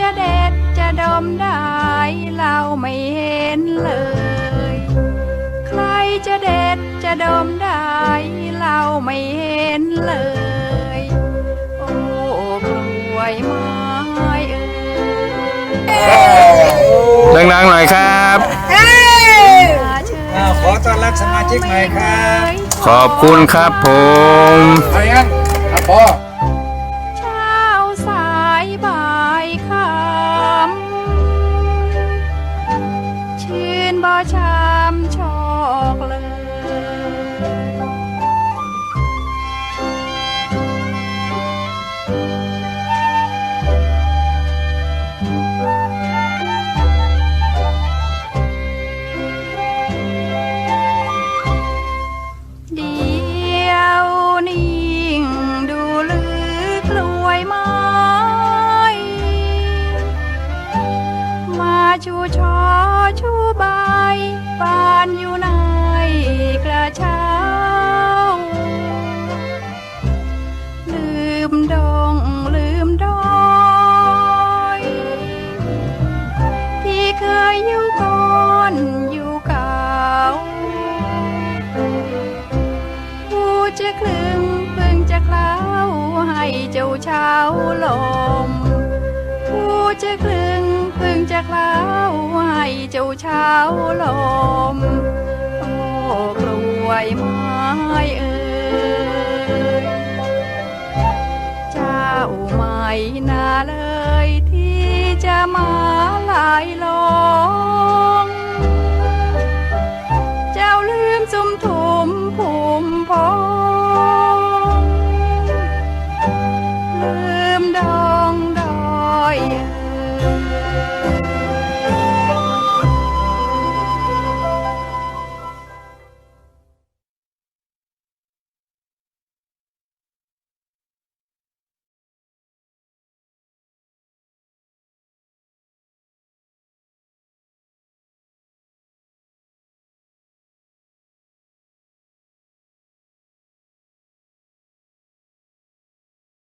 จะเด็ดจะดมได้เราไม่เห็นเลย ใครจะเด็ดจะดมได้เราไม่เห็นเลย โอ้กล้วยไม้เอ่ยดังๆหน่อยครับอ้าวขอต้อนรับสมาชิกใหม่ครับ ขอบคุณครับผม ช้าลม ผู้จะคลึงพึงจะคล้าวให้เจ้าเช้าลม โอ้กลวยไม้เอ่ยเจ้าไม่น่าเลยที่จะมาลายลม